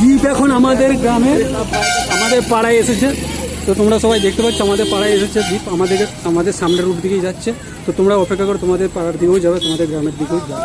দীপ এখন আমাদের গ্রামে, আমাদের পাড়ায় এসেছে। তো তোমরা সবাই দেখতে পাচ্ছ, আমাদের পাড়ায় এসেছে দীপ আমাদের আমাদের সামনের রুট দিকেই যাচ্ছে। তো তোমরা অপেক্ষা করো, তোমাদের পাড়ার দিকেও যাবে, তোমাদের গ্রামের দিকেও যাবে।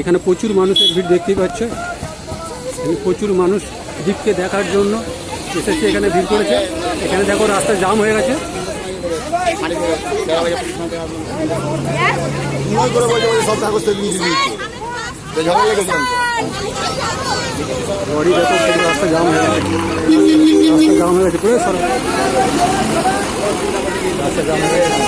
এখানে প্রচুর মানুষের ভিড় দেখতেই পাচ্ছ। প্রচুর মানুষ দীপকে দেখার জন্য এসেছে, এখানে ভিড় করেছে। এখানে দেখো রাস্তা জাম হয়ে গেছে। বডি দেখো রাস্তা জাম হয়ে গেছে। রাস্তা জাম হয়ে গেছে, পুরো সর রাস্তা জাম হয়ে গেছে।